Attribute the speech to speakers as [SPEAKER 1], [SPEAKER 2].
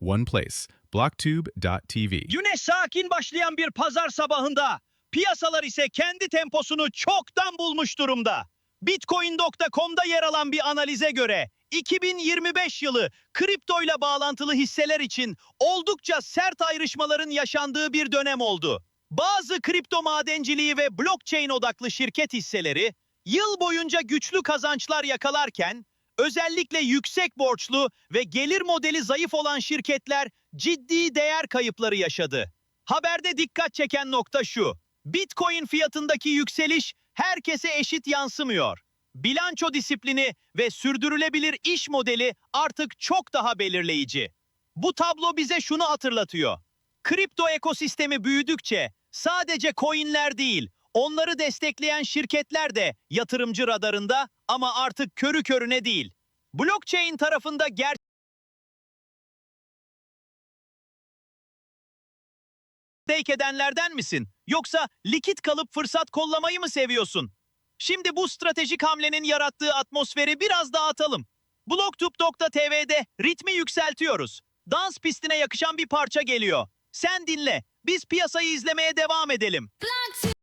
[SPEAKER 1] one place. Blocktube.tv.
[SPEAKER 2] Güneş sakin başlayan bir pazar sabahında piyasalar ise kendi temposunu çoktan bulmuş durumda. Bitcoin.com'da yer alan bir analize göre 2025 yılı kriptoyla bağlantılı hisseler için oldukça sert ayrışmaların yaşandığı bir dönem oldu. Bazı kripto madenciliği ve blockchain odaklı şirket hisseleri yıl boyunca güçlü kazançlar yakalarken özellikle yüksek borçlu ve gelir modeli zayıf olan şirketler ciddi değer kayıpları yaşadı. Haberde dikkat çeken nokta şu. Bitcoin fiyatındaki yükseliş herkese eşit yansımıyor. Bilanço disiplini ve sürdürülebilir iş modeli artık çok daha belirleyici. Bu tablo bize şunu hatırlatıyor. Kripto ekosistemi büyüdükçe sadece coinler değil, onları destekleyen şirketler de yatırımcı radarında ama artık körü körüne değil. Blockchain tarafında gerçek stake edenlerden misin? Yoksa likit kalıp fırsat kollamayı mı seviyorsun? Şimdi bu stratejik hamlenin yarattığı atmosferi biraz dağıtalım. Blogtube.tv'de ritmi yükseltiyoruz. Dans pistine yakışan bir parça geliyor. Sen dinle. Biz piyasayı izlemeye devam edelim.